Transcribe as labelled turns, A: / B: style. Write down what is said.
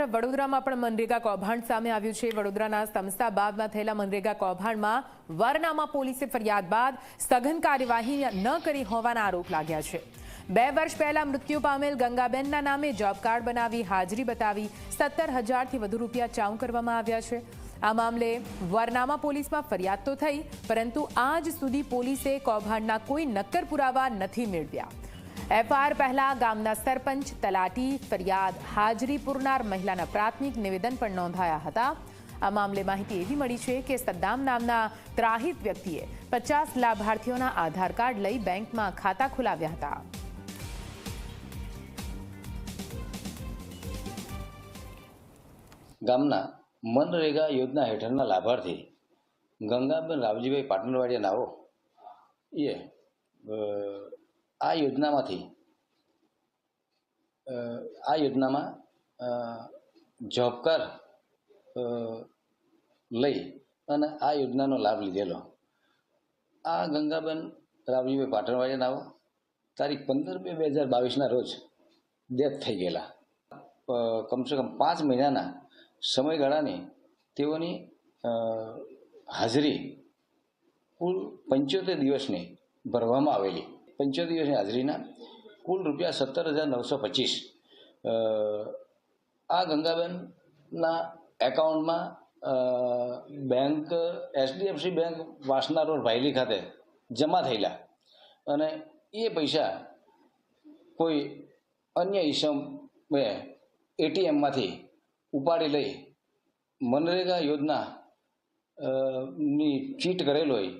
A: તરફ વડોદરામાં પણ મનરેગા કૌભાંડ સામે આવ્યું છે. વડોદરાના સમસ્તાબાદમાં થયેલા મનરેગા કૌભાંડમાં વરનામા પોલીસે ફરિયાદ બાદ સઘન કાર્યવાહી ન કરી હોવાના આરોપ લાગ્યા છે. બે વર્ષ પહેલા મૃત્યુ પામેલ ગંગાબેનના નામે જોબ કાર્ડ બનાવી હાજરી બતાવી સત્તર હજારથી વધુ રૂપિયા ચાઉ કરવામાં આવ્યા છે. આ મામલે વરનામા પોલીસમાં ફરિયાદ તો થઈ, પરંતુ આજ સુધી પોલીસે કૌભાંડના કોઈ નક્કર પુરાવા નથી મેળવ્યા. એફઆઈઆર પહેલા ગામના સરપંચ, તલાટી, ફરિયાદ, હાજરી પુરનાર મહિલાના પ્રાથમિક નિવેદન પણ નોંધાયા હતા. આ મામલે માહિતી એવી મળી છે કે સદ્દામ નામના ત્રાહિત વ્યક્તિએ પચાસ લાભાર્થીઓના આધાર કાર્ડ લઈ બેંકમાં ખાતા ખોલાવ્યા હતા.
B: ગામના મનરેગા યોજના હેઠળના લાભાર્થી ગંગાબેન રાવજીભાઈ પાટણવાડિયા નાવો એ આ યોજનામાંથી આ યોજનામાં જોબ કાર્ડ લઈ અને આ યોજનાનો લાભ લીધેલો. આ ગંગાબેન રાવજીભાઈ પાટણવાડિયા નાવો. તારીખ પંદર બે બે હજાર બાવીસના રોજ ડેથ થઈ ગયેલા. કમસે કમ પાંચ મહિનાના સમયગાળાની તેઓની હાજરી કુલ પંચોતેર દિવસની ભરવામાં આવેલી. પંચોતેર દિવસની હાજરીના કુલ રૂપિયા સત્તર હજાર નવસો પચીસ. આ ગંગાબેનના એકાઉન્ટમાં bank, HDFC bank Vasna road Bhayli ખાતે જમા થયેલા. અને એ પૈસા કોઈ અન્ય ઈસમે એટીએમમાંથી ઉપાડી લઈ મનરેગા યોજના ની ચીટ કરેલ હોય